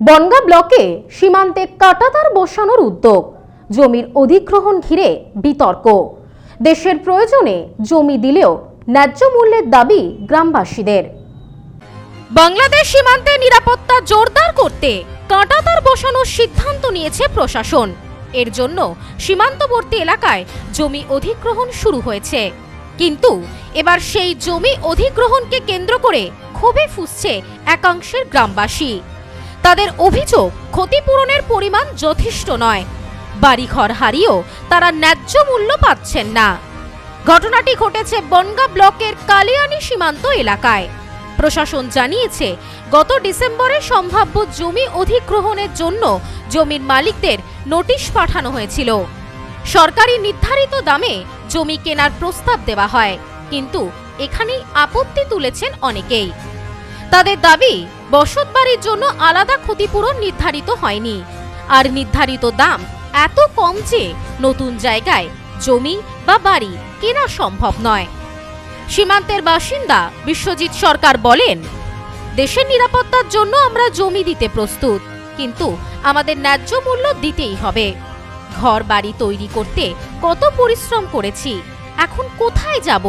বনগা ব্লকে সীমান্তে কাটাতার বসানোর উদ্যোগ। জমির অধিগ্রহণ ঘিরে বিতর্ক। দেশের প্রয়োজনে জমি দিলেও ন্যায্য মূল্যের দাবি গ্রামবাসীদের। বাংলাদেশ সীমান্তে নিরাপত্তা জোরদার করতে কাঁটাতার বসানোর সিদ্ধান্ত নিয়েছে প্রশাসন। এর জন্য সীমান্তবর্তী এলাকায় জমি অধিগ্রহণ শুরু হয়েছে। কিন্তু এবার সেই জমি অধিগ্রহণকে কেন্দ্র করে ক্ষোভে ফুসছে একাংশের গ্রামবাসী। তাদের অভিযোগ, ক্ষতিপূরণের পরিমাণ যথেষ্ট নয়। বাড়িঘর হারিয়েও তারা ন্যায্য মূল্য পাচ্ছেন না। ঘটনাটি ঘটেছে বনগা ব্লকের কালিয়ানি সীমান্ত এলাকায়। প্রশাসন জানিয়েছে, গত ডিসেম্বরে সম্ভাব্য জমি অধিগ্রহণের জন্য জমির মালিকদের নোটিশ পাঠানো হয়েছিল। সরকারি নির্ধারিত দামে জমি কেনার প্রস্তাব দেওয়া হয়, কিন্তু এখানেই আপত্তি তুলেছেন অনেকেই। তাদের দাবি, বসতবাড়ির জন্য আলাদা ক্ষতিপূরণ নির্ধারিত হয়নি। আর নির্ধারিত দাম এত কম যে নতুন জায়গায় জমি বা বাড়ি কেনা সম্ভব নয়। সীমান্তের বাসিন্দা বিশ্বজিৎ সরকার বলেন, দেশের নিরাপত্তার জন্য আমরা জমি দিতে প্রস্তুত, কিন্তু আমাদের ন্যায্য মূল্য দিতেই হবে। ঘর, বাড়ি তৈরি করতে কত পরিশ্রম করেছি, এখন কোথায় যাব?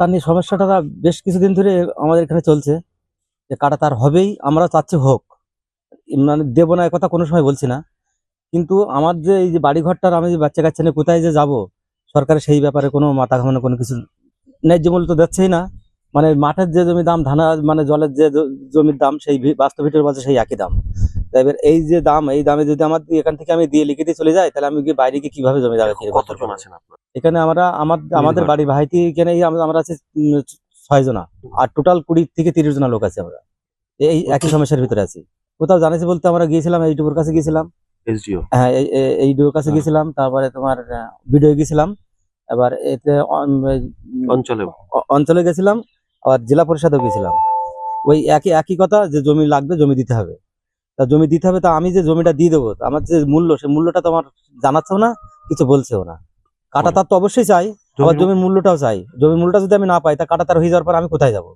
তার সমস্যাটা বেশ কিছুদিন ধরে আমাদের এখানে চলছে। যে কাটা তার হবেই আমরা চাচ্ছি হোক। মানে দেবো না কথা কোনো সময় বলছি না। কিন্তু আমার যে এই যে বাড়ি ঘরটার আমি যে বাচ্চা কাচ্চা নিয়ে কোথায় যে যাব সরকারের সেই ব্যাপারে কোনো মাথা ঘামানো কোনো কিছু ন্যায্য মূল্য তো দিচ্ছেই না। মানে মাঠের যে জমি দাম ধানা মানে জলের যে জমির দাম সেই ভি- বাস্তব ভিটের সেই একই দাম। তাই এবার এই যে দাম এই দামে যদি আমার এখান থেকে আমি দিয়ে লিখে দিয়ে চলে যাই তাহলে আমি বাইরে গিয়ে কীভাবে জমি আপনার? এখানে আমরা আমার আমাদের? বাড়ি ভাইটি এখানে আমরা আছি ছয় জনা। আর টোটাল কুড়ি থেকে তিরিশ জনা লোক আছে আমরা। এই একই সমস্যার ভিতরে আছি। কোথাও জানাইছি বলতে আমরা গিয়েছিলাম এইটুকুর কাছে গিয়েছিলাম। হ্যাঁ এই- ডিওর কাছে হ্যাঁ। গিয়েছিলাম তারপরে তোমার ভিডিও গেছিলাম এবার এতে অঞ্চলে। অঞ্চলে গেছিলাম আবার জেলা পরিষদেও গেছিলাম ওই একই একই কথা যে জমি লাগবে জমি দিতে হবে। তা জমি দিতে হবে তা আমি যে জমিটা দিয়ে দেবো আমার যে মূল্য সেই মূল্যটা তো আমার জানাচ্ছেও না কিছু বলছেও না। কাটা তার তো অবশ্যই চাই। আবার জমি- জমির মূল্যটাও চাই। জমির মূল্যটা যদি আমি না পাই তা কাটা তার হয়ে যাওয়ার পর আমি কোথায় যাব?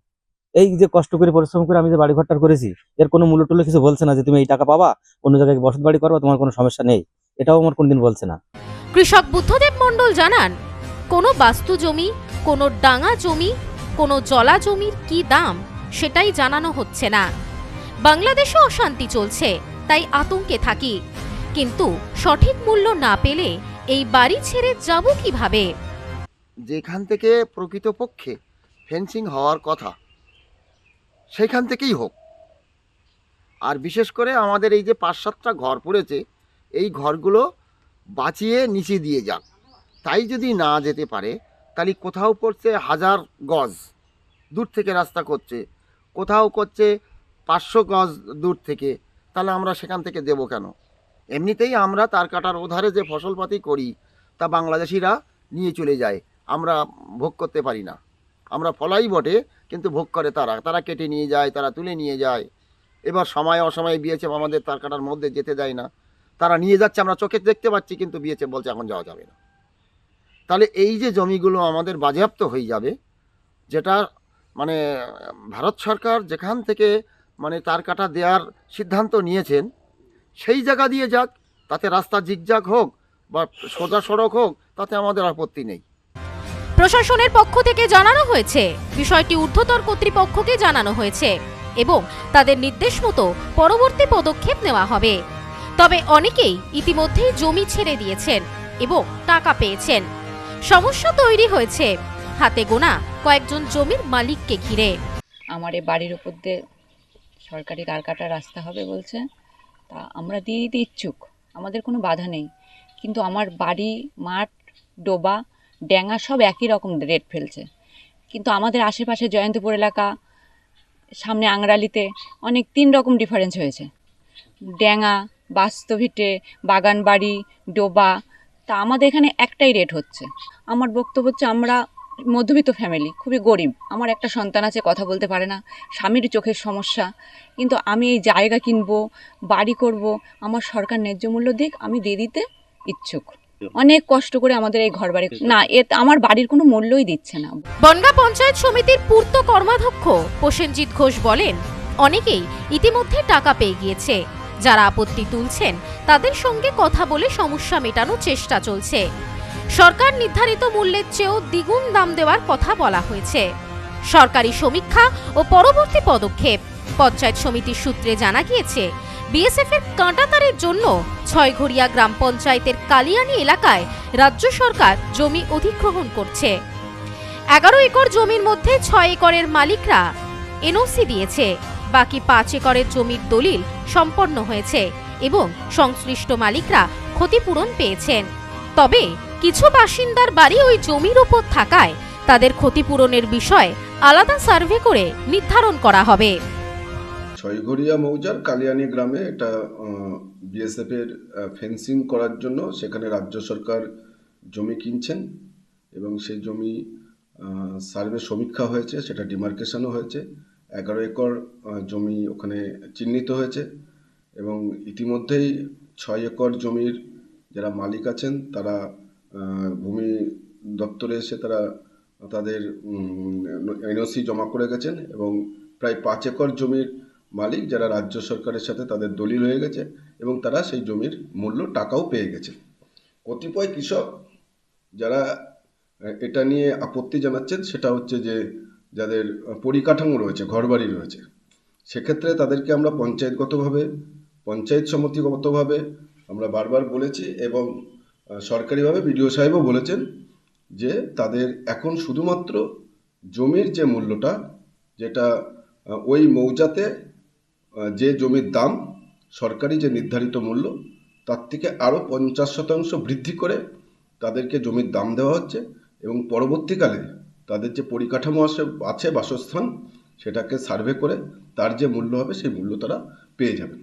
এই যে কষ্ট করে পরিশ্রম করে আমি যে বাড়ি ঘরটার করেছি এর কোনো মূল্য টুল্য কিছু বলছে না যে তুমি এই টাকা পাবা অন্য জায়গায় বসত বাড়ি করবা তোমার কোনো সমস্যা নেই। এটাও আমার কোনদিন বলছে না। কৃষক বুদ্ধদেব মণ্ডল জানান কোনো বাস্তু জমি কোনো ডাঙা জমি কোনো জলা জমির কি দাম সেটাই জানানো হচ্ছে না। বাংলাদেশে অশান্তি চলছে তাই আতঙ্কে থাকি। কিন্তু সঠিক মূল্য না পেলে এই বাড়ি ছেড়ে যাব কীভাবে? যেখান থেকে প্রকৃতপক্ষে ফেন্সিং হওয়ার কথা, সেখান থেকেই হোক। আর বিশেষ করে আমাদের এই যে পাঁচ সাতটা ঘর পড়েছে, এই ঘরগুলো বাঁচিয়ে নিচে দিয়ে যাক। তাই যদি না যেতে পারে, তাহলে কোথাও করছে হাজার গজ দূর থেকে রাস্তা করছে। কোথাও করছে পাঁচশো গজ দূর থেকে, তাহলে আমরা সেখান থেকে দেব কেন? এমনিতেই আমরা তার কাটার ওধারে যে ফসলপাতি করি, তা বাংলাদেশিরা নিয়ে চলে যায়। আমরা ভোগ করতে পারি না। আমরা ফলাই বটে, কিন্তু ভোগ করে তারা। তারা কেটে নিয়ে যায়, তারা তুলে নিয়ে যায়। এবার সময় অসময়ে বিয়েছে আমাদের তার কাটার মধ্যে যেতে দেয় না। তারা নিয়ে যাচ্ছে, আমরা চোখে দেখতে পাচ্ছি, কিন্তু বিয়েছে বলছে এখন যাওয়া যাবে না। তাহলে এই যে জমিগুলো আমাদের বাজেয়াপ্ত হয়ে যাবে, যেটা মানে ভারত সরকার যেখান থেকে মানে তার কাটা দেওয়ার সিদ্ধান্ত নিয়েছেন, সেই জায়গা দিয়ে যাক, তাতে রাস্তা জিগজাগ হোক বা সোজা সড়ক হোক, তাতে আমাদের আপত্তি নেই। প্রশাসনের পক্ষ থেকে জানানো হয়েছে, বিষয়টি ঊর্ধ্বতর কর্তৃপক্ষকে জানানো হয়েছে এবং তাদের নির্দেশ মতো পরবর্তী পদক্ষেপ নেওয়া হবে। তবে অনেকেই ইতিমধ্যেই জমি ছেড়ে দিয়েছেন এবং টাকা পেয়েছেন। সমস্যা তৈরি হয়েছে। হাতে গোনা কয়েকজন জমির মালিককে ঘিরে। আমার এই বাড়ির উপর দিয়ে সরকারি তার কাটা রাস্তা হবে বলছে। তা আমরা দিয়ে দিতে ইচ্ছুক। আমাদের কোনো বাধা নেই। কিন্তু আমার বাড়ি, মাঠ, ডোবা ড্যাঙা সব একই রকম রেট ফেলছে। কিন্তু আমাদের আশেপাশে জয়ন্তপুর এলাকা, সামনে আংরালিতে অনেক তিন রকম ডিফারেন্স হয়েছে। ড্যাঙা বাস্তভিটে বাগান বাড়ি ডোবা, তা আমাদের এখানে একটাই রেট হচ্ছে। আমার বক্তব্য হচ্ছে আমরা মধ্যবিত্ত ফ্যামিলি খুবই গরিব। আমার একটা সন্তান আছে, কথা বলতে পারে না। স্বামীর চোখের সমস্যা। কিন্তু আমি এই জায়গা কিনবো, বাড়ি করব, আমার সরকার ন্যায্য মূল্য দিক, আমি দিয়ে দিতে ইচ্ছুক। অনেক কষ্ট করে আমাদের এই ঘর বাড়ি না এ আমার বাড়ির কোনো মূল্যই দিচ্ছে না। বনগা পঞ্চায়েত সমিতির পূর্ত কর্মাধ্যক্ষ প্রসেনজিৎ ঘোষ বলেন অনেকেই ইতিমধ্যে টাকা পেয়ে গিয়েছে। যারা আপত্তি তুলছেন তাদের সঙ্গে কথা বলে সমস্যা মেটানোর চেষ্টা চলছে। সরকার নির্ধারিত মূল্যের চেয়েও দ্বিগুণ দাম দেওয়ার কথা বলা হয়েছে। সরকারি সমীক্ষা ও পরবর্তী পদক্ষেপ পঞ্চায়েত সমিতির সূত্রে জানা গিয়েছে বিএসএফ এর কাঁটাতারের জন্য ছয়ঘড়িয়া গ্রাম পঞ্চায়েতের কালিয়ানি এলাকায় রাজ্য সরকার জমি অধিগ্রহণ করছে। এগারো একর জমির মধ্যে ছয় একরের মালিকরা এনওসি দিয়েছে। বাকি পাঁচ একরের জমির দলিল সম্পন্ন হয়েছে এবং সংশ্লিষ্ট মালিকরা ক্ষতিপূরণ পেয়েছেন। তবে কিছু বাসিন্দার বাড়ি ওই জমির উপর থাকায় তাদের ক্ষতিপূরণের বিষয়ে আলাদা সার্ভে করে নির্ধারণ করা হবে। ছয়ঘরিয়া মৌজার কালিয়ানি গ্রামে এটা বিএসএফ এর ফেন্সিং করার জন্য সেখানে রাজ্য সরকার জমি কিনছেন এবং সেই জমি সার্ভে সমীক্ষা হয়েছে, সেটা ডিমার্কেশনও হয়েছে। এগারো একর জমি ওখানে চিহ্নিত হয়েছে এবং ইতিমধ্যেই ছয় একর জমির যারা মালিক আছেন তারা ভূমি দপ্তরে এসে তারা তাদের এনওসি জমা করে গেছেন এবং প্রায় পাঁচ একর জমির মালিক যারা রাজ্য সরকারের সাথে তাদের দলিল হয়ে গেছে এবং তারা সেই জমির মূল্য টাকাও পেয়ে গেছে। কতিপয় কৃষক যারা এটা নিয়ে আপত্তি জানাচ্ছেন সেটা হচ্ছে যে যাদের পরিকাঠামো রয়েছে, ঘরবাড়ি রয়েছে, সেক্ষেত্রে তাদেরকে আমরা পঞ্চায়েতগতভাবে, পঞ্চায়েত সমিতিগতভাবে আমরা বারবার বলেছি এবং সরকারিভাবে বিডিও সাহেবও বলেছেন যে তাদের এখন শুধুমাত্র জমির যে মূল্যটা, যেটা ওই মৌজাতে যে জমির দাম সরকারি যে নির্ধারিত মূল্য, তার থেকে আরও পঞ্চাশ শতাংশ বৃদ্ধি করে তাদেরকে জমির দাম দেওয়া হচ্ছে এবং পরবর্তীকালে তাদের যে পরিকাঠামো আছে আছে বাসস্থান, সেটাকে সার্ভে করে তার যে মূল্য হবে, সেই মূল্য তারা পেয়ে যাবেন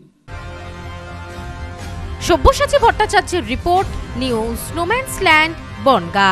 সব্যসাচী ভট্টাচার্যের report, news no man's land Bongaon.